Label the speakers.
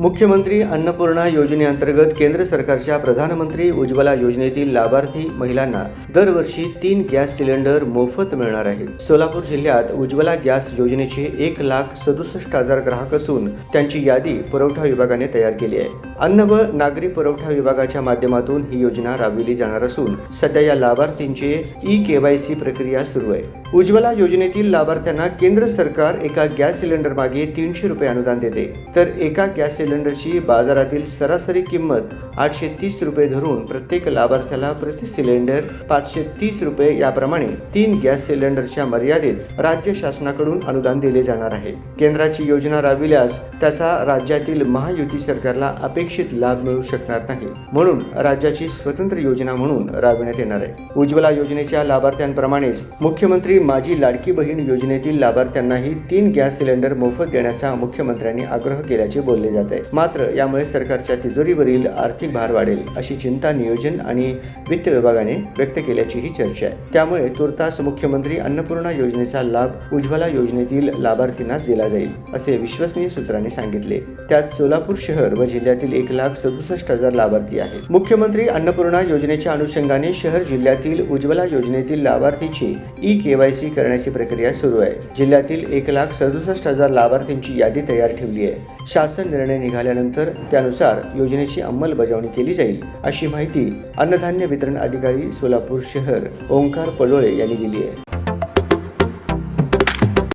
Speaker 1: मुख्यमंत्री अन्नपूर्णा योजनेअंतर्गत केंद्र सरकारच्या प्रधानमंत्री उज्ज्वला योजनेतील लाभार्थी महिलांना दरवर्षी तीन गॅस सिलेंडर मोफत मिळणार आहेत सोलापूर जिल्ह्यात उज्ज्वला गॅस योजनेचे एक लाख सदुसष्ट हजार ग्राहक असून त्यांची यादी पुरवठा विभागाने तयार केली आहे. अन्न व नागरी पुरवठा विभागाच्या माध्यमातून ही योजना राबविली जाणार असून सध्या या लाभार्थींची ई केवायसी प्रक्रिया सुरू आहे. उज्ज्वला योजनेतील लाभार्थ्यांना केंद्र सरकार एका गॅस सिलेंडर मागे तीनशे रुपये अनुदान देते. तर एका गॅस सिलेंडरची बाजारातील सरासरी किंमत आठशे तीस रुपये धरून प्रत्येक लाभार्थ्याला प्रति सिलेंडर पाचशे तीस रुपये याप्रमाणे तीन गॅस सिलेंडरच्या मर्यादेत राज्य शासनाकडून अनुदान दिले जाणार आहे. केंद्राची योजना राबविल्यास त्याचा राज्यातील महायुती सरकारला अपेक्षित लाभ मिळू शकणार नाही. म्हणून राज्याची स्वतंत्र योजना म्हणून राबविण्यात येणार आहे. उज्ज्वला योजनेच्या लाभार्थ्यांप्रमाणेच मुख्यमंत्री माझी लाडकी बहीण योजनेतील लाभार्थ्यांनाही तीन गॅस सिलेंडर मोफत देण्याचा मुख्यमंत्र्यांनी आग्रह केल्याचे बोलले जात आहे. मात्र यामुळे सरकारच्या तिजोरीवरील आर्थिक भार वाढेल अशी चिंता नियोजन आणि वित्त विभागाने व्यक्त केल्याचीही चर्चा आहे. त्यामुळे तुर्तास मुख्यमंत्री अन्नपूर्णा योजनेचा लाभ उज्ज्वला योजनेतील लाभार्थींनाच दिला जाईल असे विश्वसनीय सूत्रांनी सांगितले. त्यात सोलापूर शहर व जिल्ह्यातील एक लाख सदुसष्ट हजार लाभार्थी आहेत. मुख्यमंत्री अन्नपूर्णा योजनेच्या अनुषंगाने शहर जिल्ह्यातील उज्ज्वला योजनेतील लाभार्थीची ई केवाय केवायसी करण्याची प्रक्रिया सुरू आहे. जिल्ह्यातील एक लाख सदुसष्ट हजार लाभार्थींची यादी तयार ठेवली आहे. शासन निर्णय निघाल्यानंतर त्यानुसार योजनेची अंमलबजावणी केली जाईल अशी माहिती अन्नधान्य वितरण अधिकारी सोलापूर शहर ओंकार पडोळे यांनी दिली आहे.